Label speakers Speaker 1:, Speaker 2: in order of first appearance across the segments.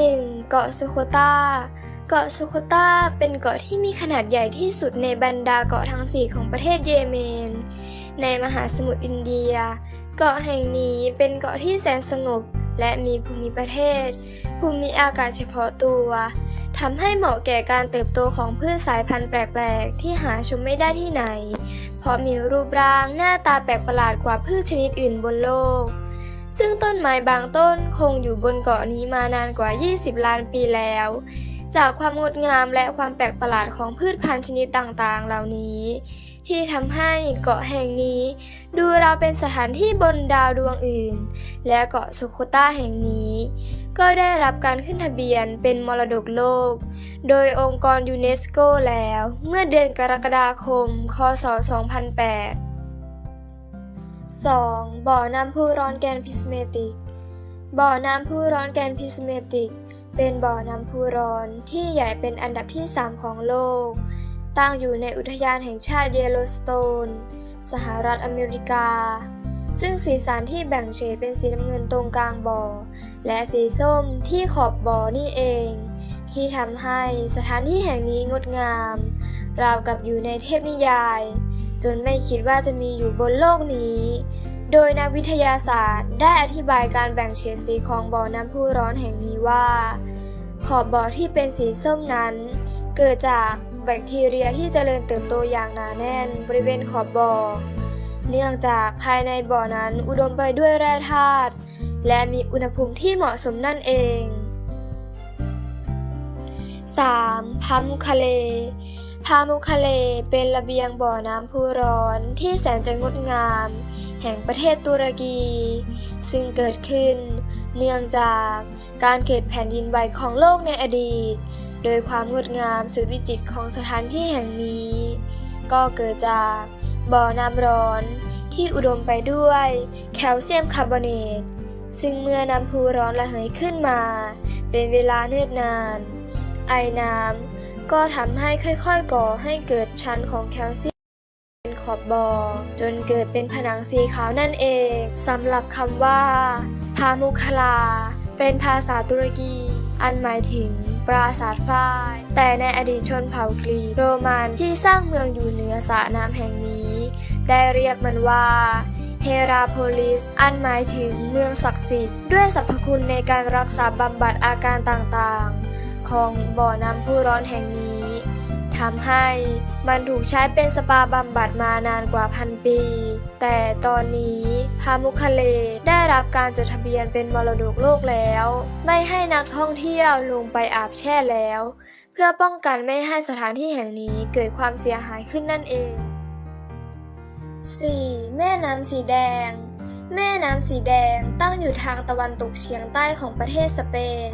Speaker 1: 1. เกาะสุโคตาเกาะสุโคตาเป็นเกาะที่มีขนาดใหญ่ที่สุดในบรรดาเกาะทั้งสี่ของประเทศเยเมน ในมหาสมุทรอินเดีย เกาะแห่งนี้เป็นเกาะที่แสนสงบ และมีภูมิประเทศ ภูมิอากาศเฉพาะตัวทำให้เหมาะแก่การเติบโตของพืชสายพันธุ์แปลกๆ ที่หาชมไม่ได้ที่ไหน เพราะมีรูปร่างหน้าตาแปลกประหลาดกว่าพืชชนิดอื่นบนโลก ซึ่งต้นไม้บางต้นคงอยู่บนเกาะนี้มานานกว่า 20 ล้านปีแล้ว จากความงดงามและความแปลกประหลาดของพืชพันธุ์ชนิดต่างๆ เหล่านี้ ที่ทำให้เกาะแห่งนี้ ดูเราเป็นสถานที่บนดาวดวงอื่น และเกาะสุโคตาแห่งนี้ ก็ได้รับการขึ้นทะเบียนเป็นมรดกโลก โดยองค์กรยูเนสโกแล้ว เมื่อเดือนกรกฎาคม คศ 2008 2. บ่อน้ำพุร้อนแกนพิสเมติก บ่อน้ำพุร้อนแกนพิสเมติก เป็นบ่อน้ำพุร้อนที่ใหญ่เป็นอันดับที่ 3 ของโลก ตั้งอยู่ในอุทยานแห่งชาติเยลโลสโตน สหรัฐอเมริกา ซึ่งสีสันที่แบ่งเฉดเป็นสีน้ำเงินตรงกลางบ่อ และสีส้มที่ขอบบ่อนี่เอง ที่ทำให้สถานที่แห่งนี้งดงาม ราวกับอยู่ในเทพนิยาย จนไม่คิดว่าจะมีอยู่บนโลกนี้ โดยนักวิทยาศาสตร์ได้อธิบายการแบ่งเฉดสีของบ่อน้ำพุร้อนแห่งนี้ว่า ขอบบ่อที่เป็นสีส้มนั้น เกิดจากแบคทีเรียที่เจริญเติบโตอย่างหนาแน่นบริเวณขอบบ่อ เนื่องจากภายในบ่อนั้นอุดมไปด้วยแร่ธาตุและมีอุณหภูมิที่เหมาะสมนั่นเอง 3. พามุคาเล พามุคาเลเป็นระเบียงบ่อน้ำพุร้อนที่แสนจะงดงาม แห่งประเทศตุรกี ซึ่งเกิดขึ้น เนื่องจากการเกิดแผ่นดินไหวของโลกในอดีต โดยความงดงามสุดวิจิตรของสถานที่แห่งนี้ ก็เกิดจากบ่อน้ำร้อนที่อุดมไปด้วยแคลเซียมคาร์บอเนต ซึ่งเมื่อน้ำพุร้อนระเหยขึ้นมา เป็นเวลาเนิ่นนาน ไอน้ำ ก็ทำให้ค่อยๆ ก่อให้เกิดชั้นของแคลเซียมเป็นขอบบ่อจนเกิดเป็นผนังสีขาวนั่นเองสำหรับคำว่า พามุคลา เป็นภาษาตุรกี อันหมายถึงปราสาทฝ้าย แต่ในอดีตชนเผ่ากรีกโรมันที่สร้างเมืองอยู่เหนือสระน้ำแห่งนี้ ได้เรียกมันว่าเฮราโพลิส อันหมายถึงเมืองศักดิ์สิทธิ์ ด้วยสรรพคุณในการรักษาบำบัดอาการต่างๆ ของบ่อน้ำพุร้อนแห่งนี้ทำให้มันถูกใช้เป็นสปาบำบัดมานานกว่าพันปี แต่ตอนนี้พามุคเลได้รับการจดทะเบียนเป็นมรดกโลกแล้ว ไม่ให้นักท่องเที่ยวลงไปอาบแช่แล้ว เพื่อป้องกันไม่ให้สถานที่แห่งนี้เกิดความเสียหายขึ้นนั่นเอง 4. แม่น้ำสีแดง แม่น้ำสีแดงตั้งอยู่ทางตะวันตกเฉียงใต้ของประเทศสเปน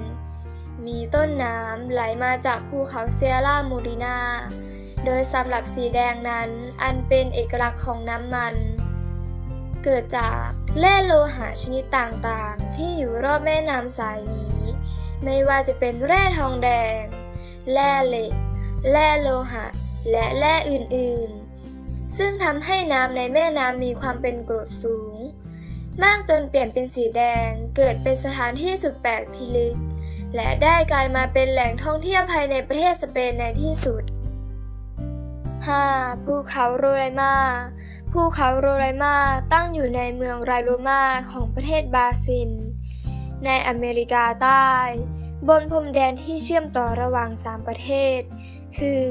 Speaker 1: มีต้นน้ำไหลมาจากภูเขาเซียร่ามูรินา โดยสำหรับสีแดงนั้นอันเป็นเอกลักษณ์ของน้ำมัน เกิดจากแร่โลหะชนิดต่างๆ ที่อยู่รอบแม่น้ำสายนี้ ไม่ว่าจะเป็นแร่ทองแดง แร่เหล็ก แร่โลหะ และแร่อื่นๆ ซึ่งทำให้น้ำในแม่น้ำมีความเป็นกรดสูง มากจนเปลี่ยนเป็นสีแดงเกิดเป็นสถานที่สุดแปลกพิลึก และได้กลายมาเป็นแหล่งท่องเที่ยวภายในประเทศสเปนในที่สุด 5. ภูเขาโรไลมาภูเขาโรไลมาตั้งอยู่ในเมืองไรโรมาของประเทศบราซิล ในอเมริกาใต้ บนพรมแดนที่เชื่อมต่อระหว่าง 3 ประเทศ คือ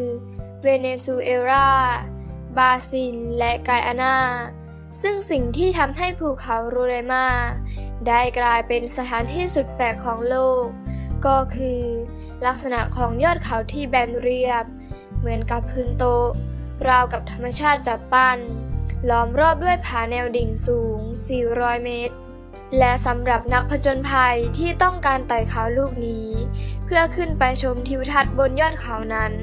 Speaker 1: เวเนซุเอลาบราซิล และไกอานา ซึ่งสิ่งที่ทำให้ภูเขาโรไลมาได้กลายเป็นสถานที่สุดแปลกของโลก ก็คือ ลักษณะของยอดเขาที่แบนเรียบ เหมือนกับพื้นโตราวกับธรรมชาติจับปั้น ล้อมรอบด้วยผาแนวดิ่งสูง 400 เมตร และสำหรับนักผจญภัยที่ต้องการไต่เขาลูกนี้ เพื่อขึ้นไปชมทิวทัศน์บนยอดเขานั้น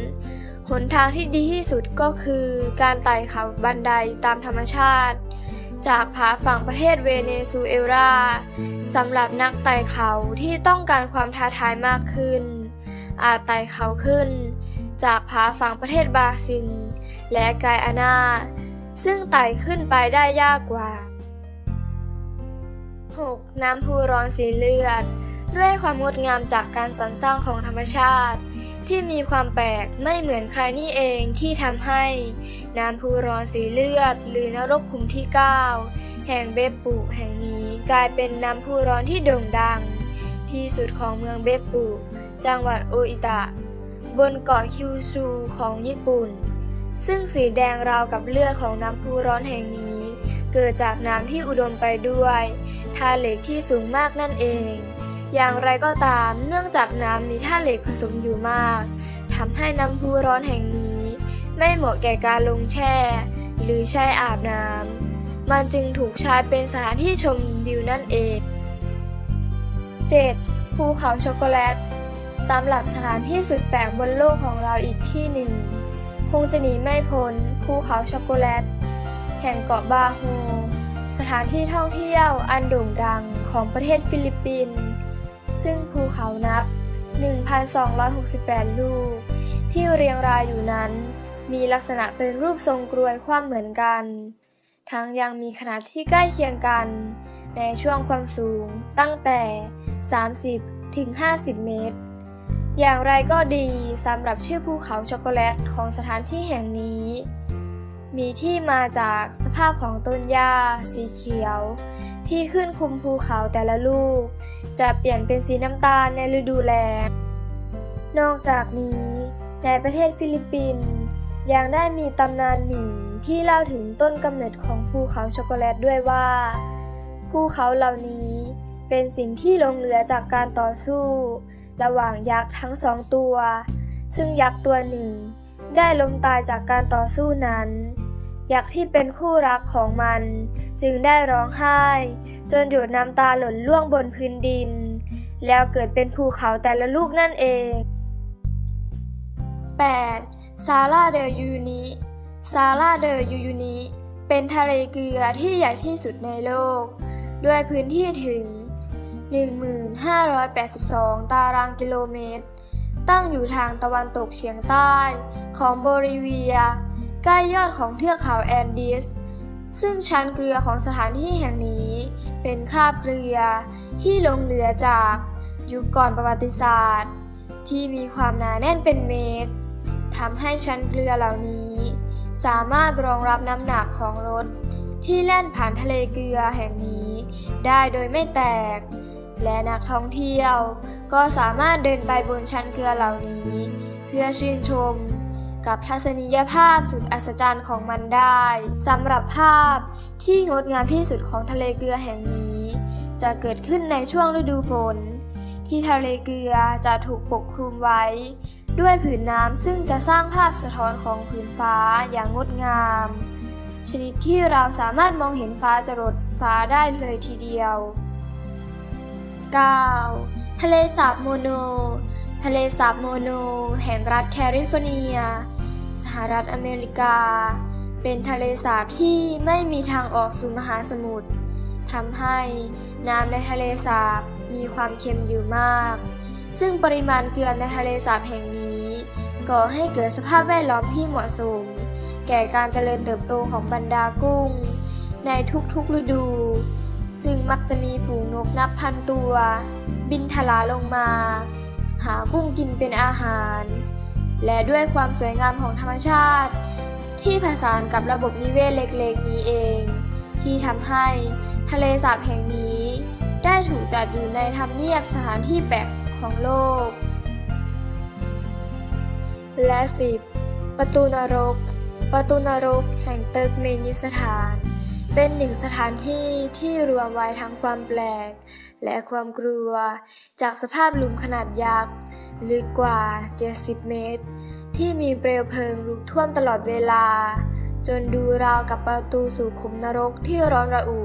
Speaker 1: หนทางที่ดีที่สุดก็คือการไต่เขาบันไดตามธรรมชาติ จากผาฝั่งประเทศเวเนซุเอลาสำหรับนักไต่เขาที่ต้องการความท้าทายมากขึ้น อาจไต่เขาขึ้น จากผาฝั่งประเทศบราซิลและไกอานาซึ่งไต่ขึ้นไปได้ยากกว่า 6. น้ำพุร้อนสีเลือด ด้วยความงดงามจากการสรรสร้างของธรรมชาติ ที่มีความแปลกไม่เหมือนใครนี่เองที่ทำให้ น้ำพุร้อนสีเลือด หรือนรกขุมที่ 9 แห่งเบปปุแห่งนี้กลายเป็นน้ำพุร้อนที่โด่งดัง ที่สุดของเมืองเบปปุ จังหวัดโออิตะ บนเกาะคิวชูของญี่ปุ่น ซึ่งสีแดงราวกับเลือดของน้ำพุร้อนแห่งนี้ เกิดจากน้ำที่อุดมไปด้วยธาเหล็กที่สูงมากนั่นเอง อย่างไรก็ตาม เนื่องจากน้ำมีธาตุเหล็กผสมอยู่มากทำให้น้ำพุร้อนแห่งนี้ ไม่เหมาะแก่การลงแช่ หรือแช่อาบน้ำมันจึงถูกใช้เป็นสถานที่ชมวิวนั่นเอง 7. ภูเขาช็อกโกแลตสำหรับสถานที่สุดแปลกบนโลกของเราอีกที่หนึ่ง คงจะหนีไม่พ้นภูเขาช็อกโกแลต แห่งเกาะบาโฮสถานที่ท่องเที่ยวอันโด่งดังของประเทศฟิลิปปินส์ ซึ่งภูเขานับ 1,268 ลูก ที่เรียงรายอยู่นั้น มีลักษณะเป็นรูปทรงกรวยความเหมือนกัน ทั้งยังมีขนาดที่ใกล้เคียงกัน ในช่วงความสูงตั้งแต่ 30 ถึง 50 เมตร อย่างไรก็ดีสำหรับชื่อภูเขาช็อกโกแลตของสถานที่แห่งนี้ มีที่มาจากสภาพของต้นหญ้าสีเขียว ที่ขึ้นคุมภูเขาแต่ละลูก จะเปลี่ยนเป็นสีน้ำตาลในฤดูแล้ง นอกจากนี้ในประเทศฟิลิปปินส์ยังได้มีตำนานหนึ่งที่เล่าถึงต้นกำเนิดของภูเขาช็อกโกแลตด้วยว่า ภูเขาเหล่านี้เป็นสิ่งที่ลงเหลือจากการต่อสู้ ระหว่างยักษ์ทั้งสองตัว ซึ่งยักษ์ตัวหนึ่ง ได้ล้มตายจากการต่อสู้นั้น อยักที่เป็นคู่รักของมัน จึงได้ร้องไห้ จนหยดน้ำตาหล่นล่วงบนพื้นดิน แล้วเกิดเป็นภูเขาแต่ละลูกนั่นเอง 8. ซาลาเดอยูนิซาลาเดอยูนิเป็นทะเลเกลือที่ใหญ่ที่สุดในโลก ด้วยพื้นที่ถึง 1,582 ตารางกิโลเมตร ตั้งอยู่ทางตะวันตกเฉียงใต้ของโบลิเวีย ใกล้ยอดของเทือกเขาแอนดีส ซึ่งชั้นเกลือของสถานที่แห่งนี้ เป็นคราบเกลือที่ลงเหลือจากยุคก่อนประวัติศาสตร์ ที่มีความหนาแน่นเป็นเมตรทำให้ชั้นเกลือเหล่านี้ สามารถรองรับน้ำหนักของรถที่แล่นผ่านทะเลเกลือแห่งนี้ได้โดยไม่แตก และนักท่องเที่ยวก็สามารถเดินไปบนชั้นเกลือเหล่านี้ เพื่อชื่นชม กับทัศนียภาพสุดอัศจรรย์ของมันได้สำหรับภาพที่งดงามที่สุดของทะเลเกลือแห่งนี้ จะเกิดขึ้นในช่วงฤดูฝน ที่ทะเลเกลือจะถูกปกคลุมไว้ ด้วยผืนน้ำซึ่งจะสร้างภาพสะท้อนของผืนฟ้าอย่างงดงาม ชนิดที่เราสามารถมองเห็นฟ้าจรดฟ้าได้เลยทีเดียว 9. ทะเลสาบโมโน ทะเลสาบโมโน แห่งรัฐแคลิฟอร์เนีย รัฐอเมริกา เป็นทะเลสาบที่ไม่มีทางออกสู่มหาสมุทรทำให้น้ำในทะเลสาบมีความเค็มอยู่มาก ซึ่งปริมาณเกลือในทะเลสาบแห่งนี้ก่อให้เกิดสภาพแวดล้อมที่เหมาะสม แก่การเจริญเติบโตของบรรดากุ้ง ในทุกๆฤดู จึงมักจะมีฝูงนกนับพันตัว บินทลาลงมา หากุ้งกินเป็นอาหาร และด้วยความสวยงามของธรรมชาติ ที่ผสานกับระบบนิเวศเล็กๆ นี้เอง ที่ทำให้ทะเลสาบแห่งนี้ ได้ถูกจัดอยู่ในทำเนียบสถานที่แปลกของโลก และ 10. ประตูนรก ประตูนรกแห่งเติร์กเมนิสถาน เป็นหนึ่งสถานที่ที่รวมไว้ทั้งความแปลก และความกลัว จากสภาพหลุมขนาดยักษ์ลึกกว่า 70 เมตร ที่มีเปลวเพลิงลุกท่วมตลอดเวลา จนดูราวกับประตูสู่ขุมนรกที่ร้อนระอุ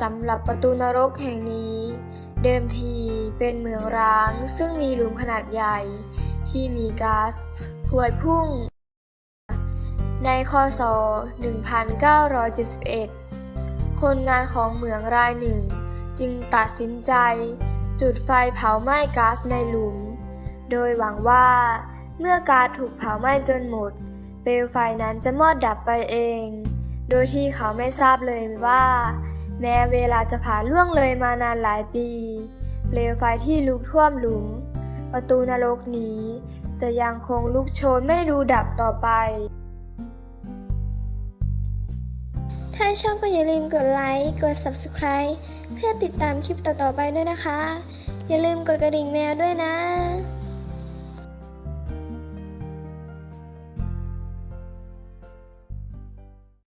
Speaker 1: สำหรับประตูนรกแห่งนี้ เดิมทีเป็นเมืองร้างซึ่งมีหลุมขนาดใหญ่ ที่มีก๊าซพวยพุ่ง ในคศ 1971 คนงานของเหมืองรายหนึ่ง จึงตัดสินใจ จุดไฟเผาไหม้ก๊าซในหลุม โดยหวังว่าเมื่อก๊าซถูกเผาไหม้จนหมด เปลวไฟนั้นจะมอดดับไปเอง โดยที่เขาไม่ทราบเลยว่า แม้เวลาจะผ่านล่วงเลยมานานหลายปี เปลวไฟที่ลุกท่วมหลุม ประตูนรกนี้จะยังคงลุกโชนไม่รู้ดับต่อไป
Speaker 2: ชอบก็อย่าลืมกดไลค์กด Subscribe เพื่อติดตามคลิปต่อๆไปด้วยนะคะ อย่าลืมกดกระดิ่งแมวด้วยนะ